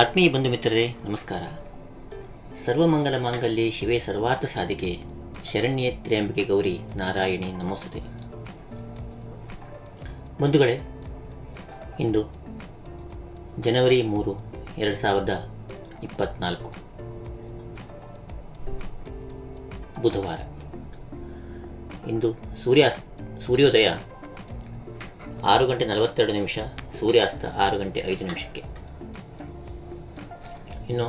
ಆತ್ಮೀಯ ಬಂಧು ಮಿತ್ರರೇ, ನಮಸ್ಕಾರ. ಸರ್ವಮಂಗಲ ಮಾಂಗಲ್ಯ ಶಿವೇ ಸರ್ವಾರ್ಥ ಸಾಧಿಕೆ, ಶರಣ್ಯ ತ್ರ್ಯಂಬಿಕೆ ಗೌರಿ ನಾರಾಯಣಿ ನಮೋಸ್ತುತೆ. ಬಂಧುಗಳೇ, ಇಂದು ಜನವರಿ ಮೂರು, ಎರಡು ಸಾವಿರದ ಇಪ್ಪತ್ತ್ನಾಲ್ಕು ಬುಧವಾರ. ಇಂದು ಸೂರ್ಯಾಸ್, ಸೂರ್ಯೋದಯ ಆರು ಗಂಟೆ ನಲವತ್ತೆರಡು ನಿಮಿಷ, ಸೂರ್ಯಾಸ್ತ ಆರು ಗಂಟೆ ಐದು ನಿಮಿಷಕ್ಕೆ. ಇನ್ನು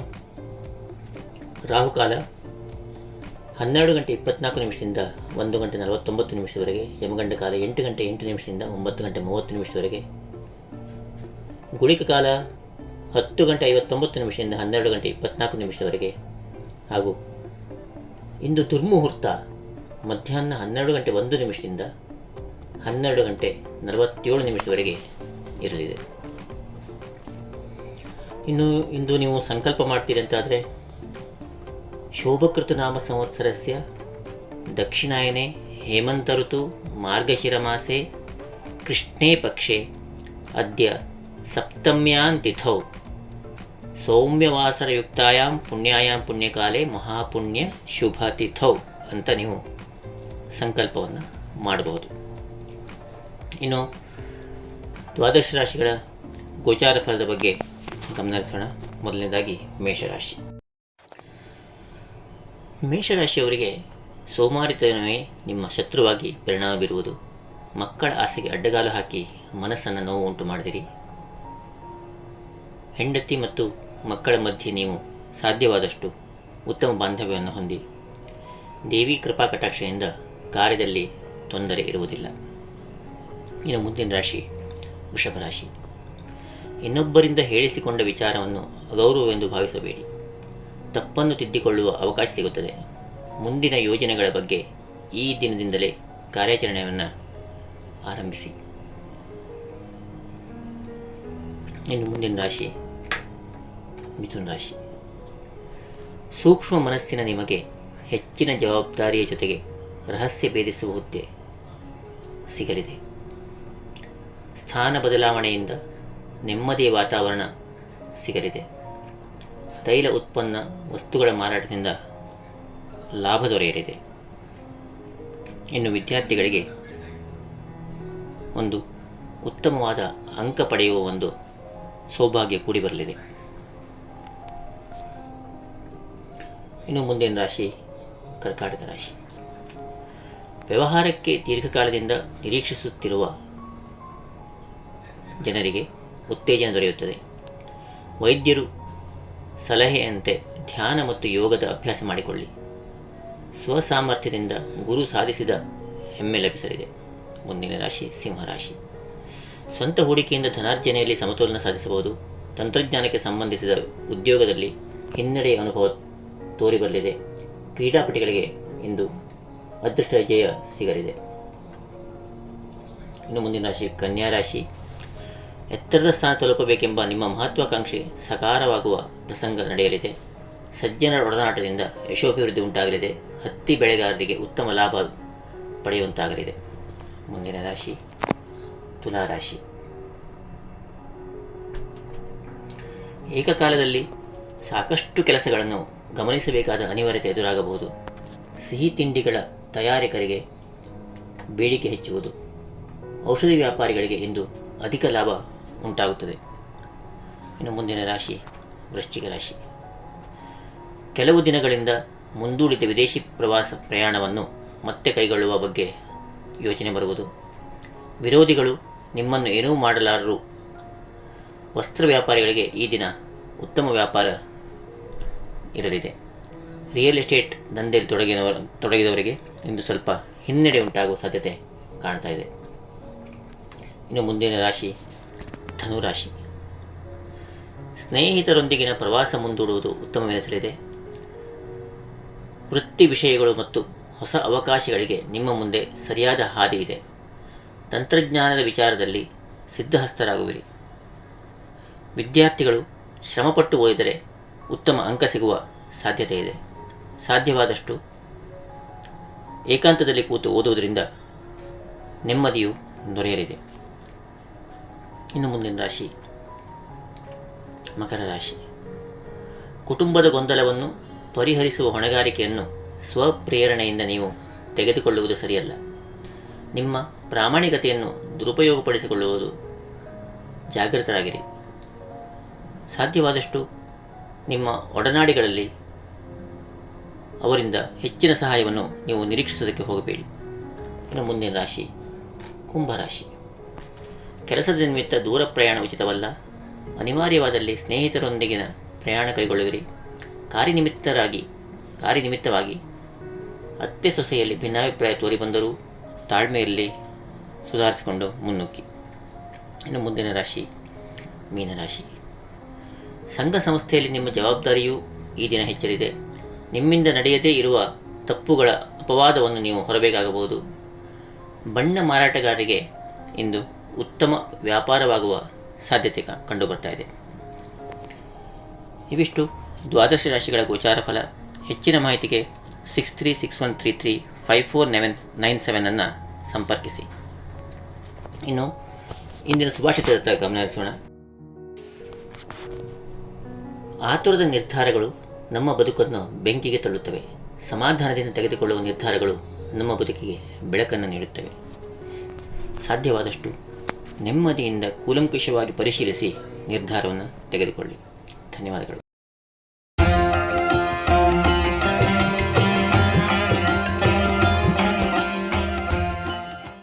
ರಾಹುಕಾಲ ಹನ್ನೆರಡು ಗಂಟೆ ಇಪ್ಪತ್ನಾಲ್ಕು ನಿಮಿಷದಿಂದ ಒಂದು ಗಂಟೆ ನಲವತ್ತೊಂಬತ್ತು ನಿಮಿಷದವರೆಗೆ, ಯಮಗಂಡ ಕಾಲ ಎಂಟು ಗಂಟೆ ಎಂಟು ನಿಮಿಷದಿಂದ ಒಂಬತ್ತು ಗಂಟೆ ಮೂವತ್ತು ನಿಮಿಷದವರೆಗೆ. ಗುಳಿಕ ಕಾಲ ಹತ್ತು ಗಂಟೆ ಐವತ್ತೊಂಬತ್ತು ನಿಮಿಷದಿಂದ ಹನ್ನೆರಡು ಗಂಟೆ ಇಪ್ಪತ್ನಾಲ್ಕು ನಿಮಿಷದವರೆಗೆ. ಹಾಗೂ ಇಂದು ದುರ್ಮುಹೂರ್ತ ಮಧ್ಯಾಹ್ನ ಹನ್ನೆರಡು ಗಂಟೆ ಒಂದು ನಿಮಿಷದಿಂದ ಹನ್ನೆರಡು ಗಂಟೆ ನಲವತ್ತೇಳು ನಿಮಿಷದವರೆಗೆ ಇರಲಿದೆ. ಇನ್ನು, ಇಂದು ನೀವು ಸಂಕಲ್ಪ ಮಾಡ್ತೀರಿ ಅಂತಾದರೆ ಶೋಭಕೃತ ನಾಮ ಸಂವತ್ಸರಸ್ಯ ದಕ್ಷಿಣಾಯನೆ ಹೇಮಂತ ಋತು ಮಾರ್ಗಶಿರ ಮಾಸೆ ಕೃಷ್ಣೇ ಪಕ್ಷೆ ಅದ್ಯ ಸಪ್ತಮ್ಯಾಂ ತಿಥೌ ಸೌಮ್ಯವಾಸರಯುಕ್ತಾಯಾಂ ಪುಣ್ಯಾಯಾಂ ಪುಣ್ಯಕಾಲೇ ಮಹಾಪುಣ್ಯ ಶುಭ ತಿಥೌ ಅಂತ ನೀವು ಸಂಕಲ್ಪವನ್ನು ಮಾಡಬಹುದು. ಇನ್ನು ದ್ವಾದಶ ರಾಶಿಗಳ ಗೋಚಾರ ಫಲದ ಬಗ್ಗೆ ಗಮನಿಸೋಣ ಮೊದಲನೇದಾಗಿ ಮೇಷರಾಶಿ. ಮೇಷರಾಶಿಯವರಿಗೆ ಸೋಮಾರಿತನವೇ ನಿಮ್ಮ ಶತ್ರುವಾಗಿ ಪರಿಣಾಮ ಬೀರುವುದು. ಮಕ್ಕಳ ಆಸೆಗೆ ಅಡ್ಡಗಾಲು ಹಾಕಿ ಮನಸ್ಸನ್ನು ನೋವು ಉಂಟು ಮಾಡಿದಿರಿ. ಹೆಂಡತಿ ಮತ್ತು ಮಕ್ಕಳ ಮಧ್ಯೆ ನೀವು ಸಾಧ್ಯವಾದಷ್ಟು ಉತ್ತಮ ಬಾಂಧವ್ಯವನ್ನು ಹೊಂದಿ. ದೇವಿ ಕೃಪಾ ಕಟಾಕ್ಷದಿಂದ ಕಾರ್ಯದಲ್ಲಿ ತೊಂದರೆ ಇರುವುದಿಲ್ಲ. ಇನ್ನು ಮುಂದಿನ ರಾಶಿ, ವೃಷಭ ರಾಶಿ. ಇನ್ನೊಬ್ಬರಿಂದ ಹೇಳಿಸಿಕೊಂಡ ವಿಚಾರವನ್ನು ಅಗೌರವವೆಂದು ಭಾವಿಸಬೇಡಿ. ತಪ್ಪನ್ನು ತಿದ್ದಿಕೊಳ್ಳುವ ಅವಕಾಶ ಸಿಗುತ್ತದೆ. ಮುಂದಿನ ಯೋಜನೆಗಳ ಬಗ್ಗೆ ಈ ದಿನದಿಂದಲೇ ಕಾರ್ಯಾಚರಣೆಯನ್ನು ಆರಂಭಿಸಿ. ಇನ್ನು ಮುಂದಿನ ರಾಶಿ, ಮಿಥುನ್ ರಾಶಿ. ಸೂಕ್ಷ್ಮ ಮನಸ್ಸಿನ ನಿಮಗೆ ಹೆಚ್ಚಿನ ಜವಾಬ್ದಾರಿಯ ಜೊತೆಗೆ ರಹಸ್ಯ ಭೇದಿಸುವ ಹುದ್ದೆ ಸಿಗಲಿದೆ. ಸ್ಥಾನ ಬದಲಾವಣೆಯಿಂದ ನೆಮ್ಮದಿಯ ವಾತಾವರಣ ಸಿಗಲಿದೆ. ತೈಲ ಉತ್ಪನ್ನ ವಸ್ತುಗಳ ಮಾರಾಟದಿಂದ ಲಾಭ ದೊರೆಯಲಿದೆ. ಇನ್ನು ವಿದ್ಯಾರ್ಥಿಗಳಿಗೆ ಒಂದು ಉತ್ತಮವಾದ ಅಂಕ ಪಡೆಯುವ ಒಂದು ಸೌಭಾಗ್ಯ ಕೂಡಿ ಬರಲಿದೆ. ಇನ್ನು ಮುಂದಿನ ರಾಶಿ ಕರ್ಕಾಟಕ ರಾಶಿ. ವ್ಯವಹಾರಕ್ಕೆ ದೀರ್ಘಕಾಲದಿಂದ ನಿರೀಕ್ಷಿಸುತ್ತಿರುವ ಜನರಿಗೆ ಉತ್ತೇಜನ ದೊರೆಯುತ್ತದೆ ವೈದ್ಯರು ಸಲಹೆಯಂತೆ ಧ್ಯಾನ ಮತ್ತು ಯೋಗದ ಅಭ್ಯಾಸ ಮಾಡಿಕೊಳ್ಳಿ. ಸ್ವಸಾಮರ್ಥ್ಯದಿಂದ ಗುರು ಸಾಧಿಸಿದ ಹೆಮ್ಮೆ ಲಭಿಸಲಿದೆ. ಮುಂದಿನ ರಾಶಿ ಸಿಂಹರಾಶಿ ಸ್ವಂತ ಹೂಡಿಕೆಯಿಂದ ಧನಾರ್ಜನೆಯಲ್ಲಿ ಸಮತೋಲನ ಸಾಧಿಸಬಹುದು. ತಂತ್ರಜ್ಞಾನಕ್ಕೆ ಸಂಬಂಧಿಸಿದ ಉದ್ಯೋಗದಲ್ಲಿ ಹಿನ್ನಡೆಯ ಅನುಭವ ತೋರಿಬರಲಿದೆ. ಕ್ರೀಡಾಪಟುಗಳಿಗೆ ಇಂದು ಅದೃಷ್ಟ ಜಯ ಸಿಗಲಿದೆ. ಇನ್ನು ಮುಂದಿನ ರಾಶಿ ಕನ್ಯಾ ರಾಶಿ. ಎತ್ತರದ ಸ್ಥಾನ ತಲುಪಬೇಕೆಂಬ ನಿಮ್ಮ ಮಹತ್ವಾಕಾಂಕ್ಷೆ ಸಕಾರವಾಗುವ ಪ್ರಸಂಗ ನಡೆಯಲಿದೆ. ಸಜ್ಜನರ ಒಡನಾಟದಿಂದ ಯಶೋಭಿವೃದ್ಧಿ ಉಂಟಾಗಲಿದೆ. ಹತ್ತಿ ಬೆಳೆಗಾರರಿಗೆ ಉತ್ತಮ ಲಾಭ ಪಡೆಯುವಂತಾಗಲಿದೆ. ಮುಂದಿನ ರಾಶಿ, ತುಲಾ ರಾಶಿ. ಏಕಕಾಲದಲ್ಲಿ ಸಾಕಷ್ಟು ಕೆಲಸಗಳನ್ನು ಗಮನಿಸಬೇಕಾದ ಅನಿವಾರ್ಯತೆ ಎದುರಾಗಬಹುದು. ಸಿಹಿ ತಿಂಡಿಗಳ ತಯಾರಕರಿಗೆ ಬೇಡಿಕೆ ಹೆಚ್ಚುವುದು. ಔಷಧಿ ವ್ಯಾಪಾರಿಗಳಿಗೆ ಇಂದು ಅಧಿಕ ಲಾಭ ಉಂಟಾಗುತ್ತದೆ. ಇನ್ನು ಮುಂದಿನ ರಾಶಿ ವೃಶ್ಚಿಕ ರಾಶಿ. ಕೆಲವು ದಿನಗಳಿಂದ ಮುಂದೂಡಿದ ವಿದೇಶಿ ಪ್ರವಾಸ ಪ್ರಯಾಣವನ್ನು ಮತ್ತೆ ಕೈಗೊಳ್ಳುವ ಬಗ್ಗೆ ಯೋಚನೆ ಬರುವುದು. ವಿರೋಧಿಗಳು ನಿಮ್ಮನ್ನು ಏನೂ ಮಾಡಲಾರರು. ವಸ್ತ್ರ ವ್ಯಾಪಾರಿಗಳಿಗೆ ಈ ದಿನ ಉತ್ತಮ ವ್ಯಾಪಾರ ಇರಲಿದೆ. ರಿಯಲ್ ಎಸ್ಟೇಟ್ ದಂಧೆಯಲ್ಲಿ ತೊಡಗಿನವರ, ತೊಡಗಿದವರಿಗೆ ಇಂದು ಸ್ವಲ್ಪ ಹಿನ್ನಡೆ ಉಂಟಾಗುವ ಸಾಧ್ಯತೆ ಕಾಣ್ತಾ ಇದೆ. ಇನ್ನು ಮುಂದಿನ ರಾಶಿ ಧನುರಾಶಿ. ಸ್ನೇಹಿತರೊಂದಿಗಿನ ಪ್ರವಾಸ ಮುಂದೂಡುವುದು ಉತ್ತಮವೆನಿಸಲಿದೆ. ವೃತ್ತಿ ವಿಷಯಗಳು ಮತ್ತು ಹೊಸ ಅವಕಾಶಗಳಿಗೆ ನಿಮ್ಮ ಮುಂದೆ ಸರಿಯಾದ ಹಾದಿ ಇದೆ. ತಂತ್ರಜ್ಞಾನದ ವಿಚಾರದಲ್ಲಿ ಸಿದ್ಧಹಸ್ತರಾಗುವಿರಿ. ವಿದ್ಯಾರ್ಥಿಗಳು ಶ್ರಮಪಟ್ಟು ಓದಿದರೆ ಉತ್ತಮ ಅಂಕ ಸಿಗುವ ಸಾಧ್ಯತೆ ಇದೆ ಸಾಧ್ಯವಾದಷ್ಟು ಏಕಾಂತದಲ್ಲಿ ಕೂತು ಓದುವುದರಿಂದ ನೆಮ್ಮದಿಯು ದೊರೆಯಲಿದೆ. ಇನ್ನು ಮುಂದಿನ ರಾಶಿ, ಮಕರ ರಾಶಿ. ಕುಟುಂಬದ ಗೊಂದಲವನ್ನು ಪರಿಹರಿಸುವ ಹೊಣೆಗಾರಿಕೆಯನ್ನು ಸ್ವಪ್ರೇರಣೆಯಿಂದ ನೀವು ತೆಗೆದುಕೊಳ್ಳುವುದು ಸರಿಯಲ್ಲ. ನಿಮ್ಮ ಪ್ರಾಮಾಣಿಕತೆಯನ್ನು ದುರುಪಯೋಗಪಡಿಸಿಕೊಳ್ಳುವುದು ಜಾಗೃತರಾಗಿರಿ. ಸಾಧ್ಯವಾದಷ್ಟು ನಿಮ್ಮ ಒಡನಾಡಿಗಳಲ್ಲಿ ಅವರಿಂದ ಹೆಚ್ಚಿನ ಸಹಾಯವನ್ನು ನೀವು ನಿರೀಕ್ಷಿಸೋದಕ್ಕೆ ಹೋಗಬೇಡಿ. ಇನ್ನು ಮುಂದಿನ ರಾಶಿ ಕುಂಭರಾಶಿ ಕೆಲಸದ ನಿಮಿತ್ತ ದೂರ ಪ್ರಯಾಣ ಉಚಿತವಲ್ಲ. ಅನಿವಾರ್ಯವಾದಲ್ಲಿ ಸ್ನೇಹಿತರೊಂದಿಗಿನ ಪ್ರಯಾಣ ಕೈಗೊಳ್ಳುವಿರಿ. ಕಾರ್ಯನಿಮಿತ್ತರಾಗಿ, ಕಾರ್ಯನಿಮಿತ್ತವಾಗಿ ಅತ್ತೆ ಸೊಸೆಯಲ್ಲಿ ಭಿನ್ನಾಭಿಪ್ರಾಯ ತೋರಿಬಂದರೂ ತಾಳ್ಮೆಯಲ್ಲಿ ಸುಧಾರಿಸಿಕೊಂಡು ಮುನ್ನುಗ್ಗಿ. ಇನ್ನು ಮುಂದಿನ ರಾಶಿ ಮೀನರಾಶಿ ಸಂಘ ಸಂಸ್ಥೆಯಲ್ಲಿ ನಿಮ್ಮ ಜವಾಬ್ದಾರಿಯೂ ಈ ದಿನ ಹೆಚ್ಚಲಿದೆ. ನಿಮ್ಮಿಂದ ನಡೆಯದೇ ಇರುವ ತಪ್ಪುಗಳ ಅಪವಾದವನ್ನು ನೀವು ಹೊರಬೇಕಾಗಬಹುದು. ಬಣ್ಣ ಮಾರಾಟಗಾರರಿಗೆ ಇಂದು ಉತ್ತಮ ವ್ಯಾಪಾರವಾಗುವ ಸಾಧ್ಯತೆ ಕಂಡುಬರ್ತಾ ಇದೆ. ಇವಿಷ್ಟು ದ್ವಾದಶ ರಾಶಿಗಳ ಗೋಚಾರ ಫಲ. ಹೆಚ್ಚಿನ ಮಾಹಿತಿಗೆ six three six one three three five four nine nine ಸೆವೆನನ್ನು ಸಂಪರ್ಕಿಸಿ. ಇನ್ನು ಇಂದಿನ ಸುಭಾಷಿತದತ್ತ ಗಮನ ಹರಿಸೋಣ ಆತುರದ ನಿರ್ಧಾರಗಳು ನಮ್ಮ ಬದುಕನ್ನು ಬೆಂಕಿಗೆ ತಳ್ಳುತ್ತವೆ. ಸಮಾಧಾನದಿಂದ ತೆಗೆದುಕೊಳ್ಳುವ ನಿರ್ಧಾರಗಳು ನಮ್ಮ ಬದುಕಿಗೆ ಬೆಳಕನ್ನು ನೀಡುತ್ತವೆ. ಸಾಧ್ಯವಾದಷ್ಟು ನೆಮ್ಮದಿಯಿಂದ ಕೂಲಂಕುಷವಾಗಿ ಪರಿಶೀಲಿಸಿ ನಿರ್ಧಾರವನ್ನು ತೆಗೆದುಕೊಳ್ಳಿ. ಧನ್ಯವಾದಗಳು.